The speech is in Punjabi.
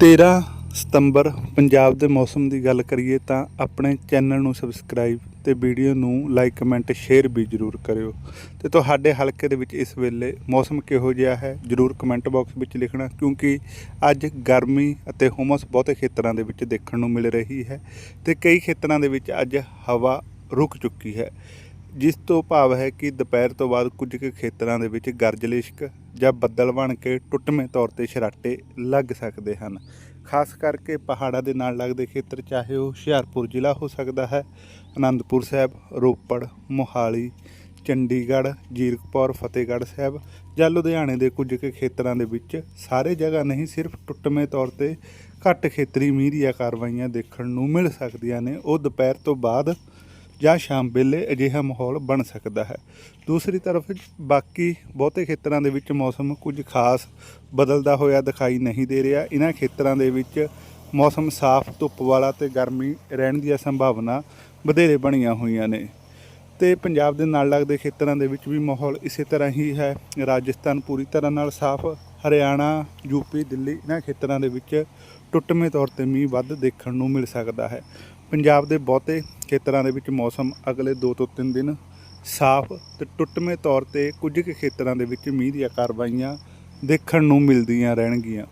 13 ਸਤੰਬਰ ਪੰਜਾਬ ਦੇ ਮੌਸਮ ਦੀ ਗੱਲ ਕਰੀਏ ਤਾਂ ਆਪਣੇ ਚੈਨਲ ਨੂੰ ਸਬਸਕ੍ਰਾਈਬ ਤੇ ਵੀਡੀਓ ਨੂੰ ਲਾਈਕ, ਕਮੈਂਟ, ਸ਼ੇਅਰ ਵੀ ਜ਼ਰੂਰ ਕਰਿਓ। ਤੇ ਤੁਹਾਡੇ ਹਲਕੇ ਦੇ ਵਿੱਚ ਇਸ ਵੇਲੇ ਮੌਸਮ ਕਿਹੋ ਜਿਹਾ ਹੈ? ਜ਼ਰੂਰ ਕਮੈਂਟ ਬਾਕਸ ਵਿੱਚ ਲਿਖਣਾ, ਕਿਉਂਕਿ ਅੱਜ ਗਰਮੀ ਅਤੇ ਹੁਮਸ ਬਹੁਤੇ ਖੇਤਰਾਂ ਦੇ ਵਿੱਚ ਦੇਖਣ ਨੂੰ ਮਿਲ ਰਹੀ ਹੈ ਤੇ ਕਈ ਖੇਤਰਾਂ ਦੇ ਵਿੱਚ ਅੱਜ ਹਵਾ ਰੁਕ ਚੁੱਕੀ ਹੈ। ਜਿਸ ਤੋਂ ਭਾਵ ਹੈ ਕਿ ਦੁਪਹਿਰ ਤੋਂ ਬਾਅਦ ਕੁਝ ਕੁ ਖੇਤਰਾਂ ਦੇ ਵਿੱਚ ਗਰਜ ਲਿਸ਼ਕ ਜਾਂ ਬੱਦਲ ਬਣ ਕੇ ਟੁੱਟਵੇਂ ਤੌਰ ਤੇ ਛਰਾਟੇ ਲੱਗ ਸਕਦੇ ਹਨ। ਖਾਸ ਕਰਕੇ ਪਹਾੜਾਂ ਦੇ ਨਾਲ ਲੱਗਦੇ ਖੇਤਰ, ਚਾਹੇ ਉਹ ਹੁਸ਼ਿਆਰਪੁਰ ਜ਼ਿਲ੍ਹਾ ਹੋ ਸਕਦਾ ਹੈ, ਅਨੰਦਪੁਰ ਸਾਹਿਬ, ਰੋਪੜ, ਮੋਹਾਲੀ, ਚੰਡੀਗੜ੍ਹ, ਜੀਰਕਪੁਰ, ਫਤਿਹਗੜ੍ਹ ਸਾਹਿਬ ਜਾਂ ਲੁਧਿਆਣੇ ਦੇ ਕੁਝ ਕੁ ਖੇਤਰਾਂ ਦੇ ਵਿੱਚ ਸਾਰੇ ਜਗ੍ਹਾ ਨਹੀਂ, ਸਿਰਫ ਟੁੱਟਵੇਂ ਤੌਰ ਤੇ ਘੱਟ ਖੇਤਰੀ ਮੀਂਹ ਦੀਆਂ ਕਾਰਵਾਈਆਂ ਦੇਖਣ ਨੂੰ ਮਿਲ ਸਕਦੀਆਂ ਨੇ। ਉਹ ਦੁਪਹਿਰ ਤੋਂ ਬਾਅਦ ਜਾਂ ਸ਼ਾਮ ਵੇਲੇ ਅਜਿਹਾ ਮਾਹੌਲ ਬਣ ਸਕਦਾ ਹੈ। ਦੂਸਰੀ ਤਰਫ, ਬਾਕੀ ਬਹੁਤੇ ਖੇਤਰਾਂ ਦੇ ਵਿੱਚ ਮੌਸਮ ਕੁਝ ਖਾਸ ਬਦਲਦਾ ਹੋਇਆ ਦਿਖਾਈ ਨਹੀਂ ਦੇ ਰਿਹਾ। ਇਹਨਾਂ ਖੇਤਰਾਂ ਦੇ ਵਿੱਚ ਮੌਸਮ ਸਾਫ਼ ਧੁੱਪ ਵਾਲਾ ਤੇ ਗਰਮੀ ਰਹਿਣ ਦੀਆਂ ਸੰਭਾਵਨਾ ਵਧੇਰੇ ਬਣੀਆਂ ਹੋਈਆਂ ਨੇ। ਤੇ ਪੰਜਾਬ ਦੇ ਨਾਲ ਲੱਗਦੇ ਖੇਤਰਾਂ ਦੇ ਵਿੱਚ ਵੀ ਮਾਹੌਲ ਇਸੇ ਤਰ੍ਹਾਂ ਹੀ ਹੈ। ਰਾਜਸਥਾਨ ਪੂਰੀ ਤਰ੍ਹਾਂ ਨਾਲ ਸਾਫ਼, ਹਰਿਆਣਾ ਯੂਪੀ ਦਿੱਲੀ ਇਹਨਾਂ ਖੇਤਰਾਂ ਦੇ ਵਿੱਚ ਟੁੱਟਵੇਂ ਤੌਰ ਤੇ ਮੀਂਹ ਵੱਧ ਦੇਖਣ ਨੂੰ ਮਿਲ ਸਕਦਾ ਹੈ। ਪੰਜਾਬ ਦੇ ਬਹੁਤੇ ਖੇਤਰਾਂ ਦੇ ਵਿੱਚ ਮੌਸਮ ਅਗਲੇ 2 ਤੋਂ 3 ਦਿਨ ਸਾਫ਼ ਤੇ ਟੁੱਟਵੇਂ ਤੌਰ ਤੇ ਕੁਝ ਕੁ ਖੇਤਰਾਂ ਦੇ ਵਿੱਚ ਮੀਂਹ ਦੀਆਂ ਕਾਰਵਾਈਆਂ ਦੇਖਣ ਨੂੰ ਮਿਲਦੀਆਂ ਰਹਿਣਗੀਆਂ।